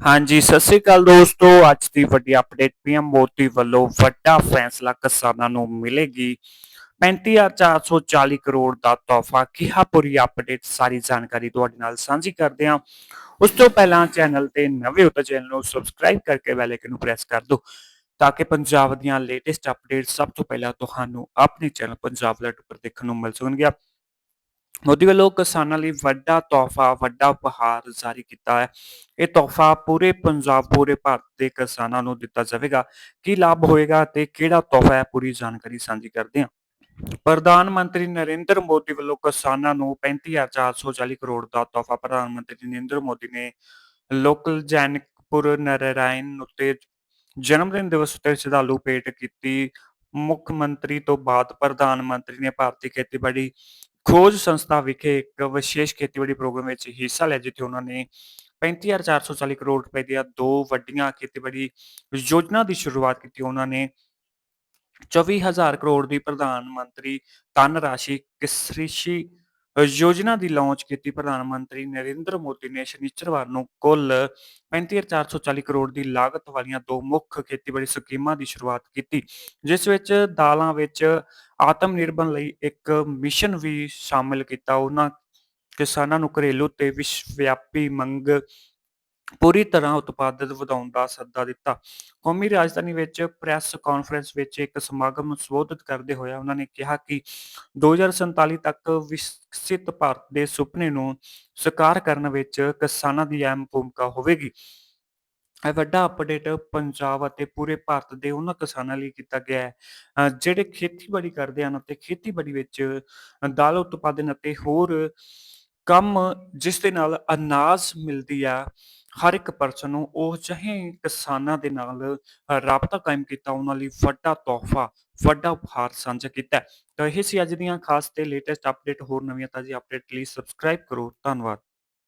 ਹਾਂਜੀ, ਸਤਿ ਸ੍ਰੀ ਅਕਾਲ ਦੋਸਤੋ। ਅੱਜ ਦੀ ਵੱਡੀ ਅਪਡੇਟ ਪੀਐਮ ਮੋਦੀ ਵੱਲੋਂ ਵੱਡਾ ਫੈਸਲਾ ਕਿਸਾਨਾਂ ਨੂੰ ਮਿਲੇਗੀ। 35440 ਕਰੋੜ ਦਾ ਤੋਹਫਾ। ਕਿਹਾ ਪੂਰੀ ਅਪਡੇਟ ਸਾਰੀ ਜਾਣਕਾਰੀ ਤੁਹਾਡੇ ਨਾਲ ਸਾਂਝੀ ਕਰਦੇ ਹਾਂ। ਉਸ ਤੋਂ ਪਹਿਲਾਂ ਚੈਨਲ ਤੇ ਨਵੇਂ ਹੋ ਤਾਂ ਚੈਨਲ ਨੂੰ ਸਬਸਕ੍ਰਾਈਬ ਕਰਕੇ ਬੈਲ ਆਈਕਨ ਨੂੰ ਪ੍ਰੈਸ ਕਰ ਦਿਓ, ਤਾਂ ਕਿ ਪੰਜਾਬ ਦੀਆਂ ਲੇਟੈਸਟ ਅਪਡੇਟ ਸਭ ਤੋਂ ਪਹਿਲਾਂ ਤੁਹਾਨੂੰ ਆਪਣੇ ਚੈਨਲ ਪੰਜਾਬ ਅਲਰਟ ਉੱਪਰ ਦੇਖਣ ਨੂੰ ਮਿਲ ਸਕਣਗੀਆਂ। ਮੋਦੀ ਵੱਲੋਂ ਕਿਸਾਨਾਂ ਲਈ ਵੱਡਾ ਤੋਹਫਾ, ਵੱਡਾ ਉਪਹਾਰ ਜਾਰੀ ਕੀਤਾ ਹੈ। ਇਹ ਤੋਹਫਾ ਪੂਰੇ ਪੰਜਾਬ, ਪੂਰੇ ਭਾਰਤ ਦੇ ਕਿਸਾਨਾਂ ਨੂੰ ਦਿੱਤਾ ਜਾਵੇਗਾ। ਕੀ ਲਾਭ ਹੋਏਗਾ ਤੇ ਕਿਹੜਾ ਤੋਹਫਾ ਹੈ, ਪੂਰੀ ਜਾਣਕਾਰੀ ਸਾਂਝੀ ਕਰਦੇ ਹਾਂ। ਪ੍ਰਧਾਨ ਮੰਤਰੀ ਨਰਿੰਦਰ ਮੋਦੀ ਵੱਲੋਂ ਕਿਸਾਨਾਂ ਨੂੰ 35440 ਕਰੋੜ ਦਾ ਤੋਹਫਾ ਪ੍ਰਧਾਨ ਮੰਤਰੀ ਨਰਿੰਦਰ ਮੋਦੀ ਨੇ ਲੋਕਲ ਜੈਨਕਪੁਰ ਨਰਾਇਣ ਉੱਤੇ ਜਨਮ ਦਿਨ ਦਿਵਸ ਉੱਤੇ ਸ਼ਰਧਾਲੂ ਭੇਟ ਕੀਤੀ। ਮੁੱਖ ਮੰਤਰੀ ਤੋਂ ਬਾਅਦ ਪ੍ਰਧਾਨ ਮੰਤਰੀ ਨੇ ਭਾਰਤੀ ਖੇਤੀਬਾੜੀ ਖੋਜ ਸੰਸਥਾ ਵਿਖੇ ਇੱਕ ਵਿਸ਼ੇਸ਼ ਖੇਤੀਬਾੜੀ ਪ੍ਰੋਗਰਾਮ ਵਿੱਚ ਹਿੱਸਾ ਲਿਆ, ਜਿੱਥੇ ਉਹਨਾਂ ਨੇ 35440 ਕਰੋੜ ਰੁਪਏ ਦੀਆਂ ਦੋ ਵੱਡੀਆਂ ਖੇਤੀਬਾੜੀ ਯੋਜਨਾ ਦੀ ਸ਼ੁਰੂਆਤ ਕੀਤੀ। ਉਹਨਾਂ ਨੇ 24000 ਕਰੋੜ ਦੀ ਪ੍ਰਧਾਨ ਮੰਤਰੀ ਧਨ ਰਾਸ਼ੀ ਕ੍ਰਿਸ਼ੀ ਯੋਜਨਾ ਦੀ ਲਾਂਚ ਕੀਤੀ ਪ੍ਰਧਾਨ ਮੰਤਰੀ ਨਰਿੰਦਰ ਮੋਦੀ ਨੇ ਸ਼ਨੀਚਰਵਾਰ ਨੂੰ ਕੁੱਲ 35440 ਕਰੋੜ ਦੀ ਲਾਗਤ ਵਾਲੀਆਂ ਦੋ ਮੁੱਖ ਖੇਤੀਬਾੜੀ ਸਕੀਮਾਂ ਦੀ ਸ਼ੁਰੂਆਤ ਕੀਤੀ, ਜਿਸ ਵਿੱਚ ਦਾਲਾਂ ਵਿੱਚ ਆਤਮ ਨਿਰਭਰ ਲਈ ਇੱਕ ਮਿਸ਼ਨ ਵੀ ਸ਼ਾਮਿਲ ਕੀਤਾ। ਉਹਨਾਂ ਕਿਸਾਨਾਂ ਨੂੰ ਘਰੇਲੂ ਤੇ ਵਿਸ਼ਵ ਵਿਆਪੀ ਮੰਗ ਪੂਰੀ ਤਰ੍ਹਾਂ ਉਤਪਾਦਨ ਵਧਾਉਣ ਦਾ ਸੱਦਾ ਦਿੱਤਾ। ਕੌਮੀ ਰਾਜਧਾਨੀ ਵਿੱਚ ਪ੍ਰੈਸ ਕਾਨਫਰੰਸ ਵਿੱਚ ਇੱਕ ਸਮਾਗਮ ਨੂੰ ਸੰਬੋਧਿਤ ਕਰਦੇ ਹੋਏ ਉਹਨਾਂ ਨੇ ਕਿਹਾ ਕਿ 2047 ਤੱਕ ਵਿਕਸਿਤ ਭਾਰਤ ਦੇ ਸੁਪਨੇ ਨੂੰ ਸਾਕਾਰ ਕਰਨ ਵਿੱਚ ਕਿਸਾਨਾਂ ਦੀ ਅਹਿਮ ਭੂਮਿਕਾ ਹੋਵੇਗੀ। ਇਹ ਵੱਡਾ ਅਪਡੇਟ ਪੰਜਾਬ ਅਤੇ ਪੂਰੇ ਭਾਰਤ ਦੇ ਉਹਨਾਂ ਕਿਸਾਨਾਂ ਲਈ ਕੀਤਾ ਗਿਆ ਹੈ ਅ, ਜਿਹੜੇ ਖੇਤੀਬਾੜੀ ਕਰਦੇ ਹਨ ਅਤੇ ਖੇਤੀਬਾੜੀ ਵਿੱਚ ਦਾਲ ਉਤਪਾਦਨ ਅਤੇ ਹੋਰ ਕੰਮ ਜਿਸ ਦੇ ਨਾਲ ਅਨਾਜ ਮਿਲਦੀ ਆ ਹਰ ਇੱਕ ਪਰਸਨ ਨੂੰ ਉਹ ਚਾਹੇ ਕਿਸਾਨਾਂ ਦੇ ਨਾਲ ਰਾਬਤਾ ਕਾਇਮ ਕੀਤਾ, ਉਹਨਾਂ ਲਈ ਵੱਡਾ ਤੋਹਫਾ, ਵੱਡਾ ਉਪਹਾਰ ਸਾਂਝਾ ਕੀਤਾ ਤਾਂ ਇਹ ਸੀ ਅੱਜ ਦੀਆਂ ਖਾਸ ਤੇ ਲੇਟੈਸਟ ਅਪਡੇਟ ਹੋਰ ਨਵੀਆਂ ਤਾਜ਼ੀ ਅਪਡੇਟ ਲਈ ਸਬਸਕ੍ਰਾਈਬ ਕਰੋ। ਧੰਨਵਾਦ।